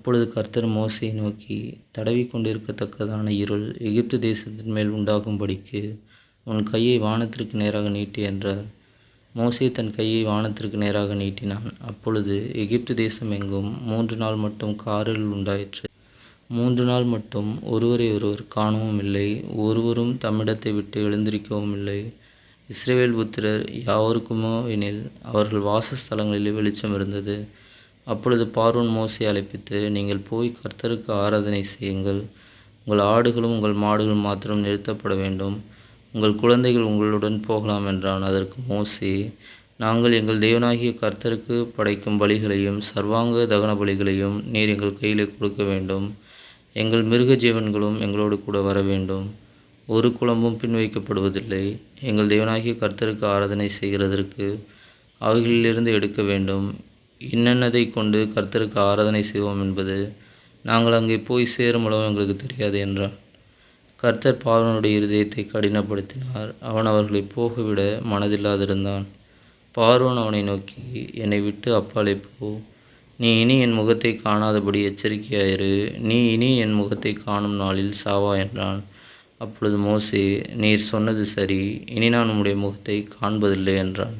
அப்பொழுது கர்த்தர் மோசையை நோக்கி தடவி கொண்டிருக்கத்தக்கதான இருள் எகிப்து தேசத்தின் மேல் உண்டாகும்படிக்கு உன் கையை வானத்திற்கு நேராக நீட்டு என்றார். மோசே தன் கையை வானத்திற்கு நேராக நீட்டினான். அப்பொழுது எகிப்து தேசம் எங்கும் மூன்று நாள் மட்டும் காரில் உண்டாயிற்று. மூன்று நாள் மட்டும் ஒருவரை ஒருவர் காணவும் இல்லை ஒருவரும் தம்மிடத்தை விட்டு எழுந்திருக்கவும் இல்லை. இஸ்ரேவேல் புத்திரர் யாவருக்குமோ எனில் அவர்கள் வாசஸ்தலங்களிலே வெளிச்சம் இருந்தது. அப்பொழுது பார்வன் மோசை அழைப்பித்து நீங்கள் போய் கர்த்தருக்கு ஆராதனை செய்யுங்கள். உங்கள் ஆடுகளும் உங்கள் மாடுகளும் மாத்திரம் நிறுத்தப்பட வேண்டும். உங்கள் குழந்தைகள் உங்களுடன் போகலாம் என்றான். அதற்கு மோசே நாங்கள் எங்கள் தேவனாகிய கர்த்தருக்கு படைக்கும் பலிகளையும் சர்வாங்க தகன பலிகளையும் நீர் எங்கள் கையிலே கொடுக்க வேண்டும். எங்கள் மிருக ஜீவன்களும் எங்களோடு கூட வர வேண்டும். ஒரு குழம்பும் பின் வைக்கப்படுவதில்லை எங்கள் தேவனாகிய கர்த்தருக்கு ஆராதனை செய்கிறதற்கு அவைகளிலிருந்து எடுக்க வேண்டும். என்னென்னதை கொண்டு கர்த்தருக்கு ஆராதனை செய்வோம் என்பது நாங்கள் அங்கே போய் சேருமளவும் எங்களுக்கு தெரியாது என்றான். கர்த்தர் பார்வனுடைய இருதயத்தை கடினப்படுத்தினார். அவன் அவர்களை போகவிட மனதில்லாதிருந்தான். பார்வன் அவனை நோக்கி என்னை விட்டு அப்பாலே போ. நீ இனி என் முகத்தை காணாதபடி எச்சரிக்கையாயிரு. நீ இனி என் முகத்தை காணும் நாளில் சாவா என்றான். அப்பொழுது மோசே நீர் சொன்னது சரி. இனி நான் உம்முடைய முகத்தை காண்பதில்லை என்றான்.